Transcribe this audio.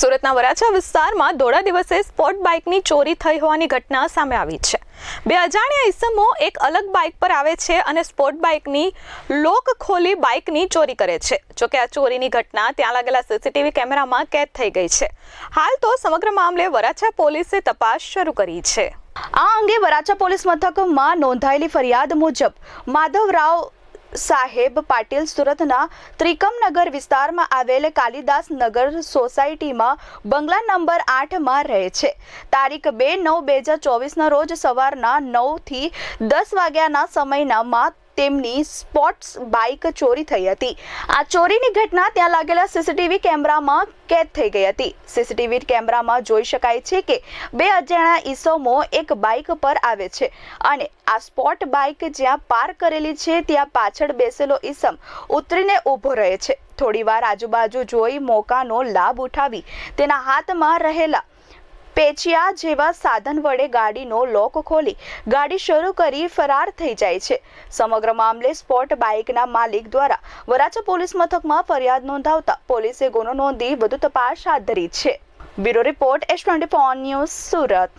સુરતના વરાછા વિસ્તારમાં દોડા દિવસે સ્પોર્ટ બાઇકની ચોરી થઈ હોવાની ઘટના સામે આવી છે. બે અજાણ્યા ઇસમો એક અલગ બાઇક પર આવે છે અને સ્પોર્ટ બાઇકની લોક ખોલી બાઇકની ચોરી કરે છે. જોકે આ ચોરીની ઘટના ત્યાં લાગેલા સીસીટીવી કેમેરામાં કેદ થઈ ગઈ છે. હાલ તો સમગ્ર મામલે વરાછા પોલીસે તપાસ શરૂ કરી છે. આ અંગે વરાછા પોલીસ મથકમાં નોંધાયેલી ફરિયાદ મુજબ માધવરાવ સાહેબ પાટીલ સુરતના ત્રિકમનગર વિસ્તારમાં આવેલ કાલિદાસ નગર સોસાયટીમાં બંગલા નંબર આઠમાં રહે છે. તારીખ બે નવ બે હજાર ચોવીસના રોજ સવારના નવથી દસ વાગ્યાના સમયનામાં તેમની સ્પોર્ટ્સ બાઇક ચોરી થઈ હતી. આ ચોરીની ઘટના ત્યાં લાગેલા સીસીટીવી કેમેરામાં કેદ થઈ ગઈ હતી. સીસીટીવી કેમેરામાં જોઈ શકાય છે કે બે અજાણ્યા ઈસમો એક બાઇક પર આવે છે અને આ સ્પોટ બાઇક જ્યાં પાર્ક કરેલી છે ત્યાં પાછળ બેસેલો ઈસમ ઉતરીને ઊભો રહે છે. થોડીવાર આજુબાજુ જોઈ મોકાનો લાભ ઉઠાવી તેના હાથમાં રહેલા પેચિયા જેવા સાધન વડે ગાડીનો લોક ખોલી ગાડી શરૂ કરી ફરાર થઈ જાય છે. સમગ્ર મામલે સ્પોટ બાઇકના માલિક દ્વારા વરાછા પોલીસ મથકમાં ફરિયાદ નોંધાવતા પોલીસે ગુનો નોંધી વધુ તપાસ હાથ ધરી છે. Bureau report S twenty news Surat.